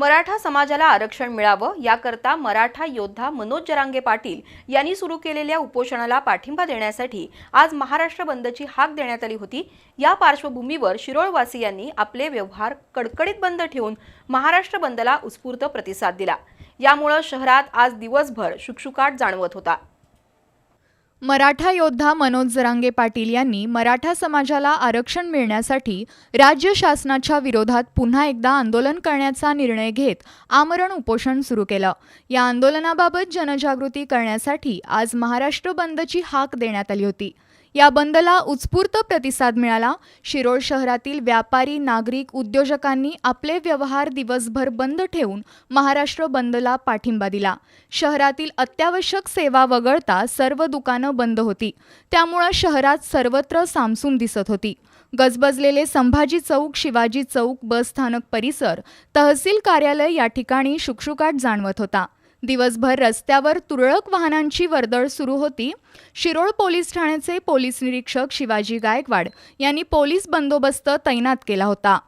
मराठा समाजाला आरक्षण मिळावं याकरता मराठा योद्धा मनोज जरांगे पाटील यांनी सुरू केलेल्या उपोषणाला पाठिंबा देण्यासाठी आज महाराष्ट्र बंदची हाक देण्यात आली होती. या पार्श्वभूमीवर शिरोळवासियांनी आपले व्यवहार कडकडीत बंद ठेवून महाराष्ट्र बंदला उत्स्फूर्त प्रतिसाद दिला. यामुळं शहरात आज दिवसभर शुकशुकाट जाणवत होता. मराठा योद्धा मनोज जरांगे पाटील यांनी मराठा समाजाला आरक्षण मिळण्यासाठी राज्य शासनाच्या विरोधात पुन्हा एकदा आंदोलन करण्याचा निर्णय घेत आमरण उपोषण सुरू केलं. या आंदोलनाबाबत जनजागृती करण्यासाठी आज महाराष्ट्र बंदची हाक देण्यात आली होती. या बंदला उत्स्फूर्त प्रतिसाद मिळाला. शिरोळ शहरातील व्यापारी नागरिक उद्योजकांनी आपले व्यवहार दिवसभर बंद ठेवून महाराष्ट्र बंदला पाठिंबा दिला. शहरातील अत्यावश्यक सेवा वगळता सर्व दुकानं बंद होती. त्यामुळं शहरात सर्वत्र सामसूम दिसत होती. गजबजलेले संभाजी चौक शिवाजी चौक बसस्थानक परिसर तहसील कार्यालय या ठिकाणी शुकशुकाट जाणवत होता. दिवसभर रस्त्यावर तुरळक वाहनांची वर्दळ सुरू होती. शिरोळ पोलीस ठाण्याचे पोलीस निरीक्षक शिवाजी गायकवाड यांनी पोलीस बंदोबस्त तैनात केला होता.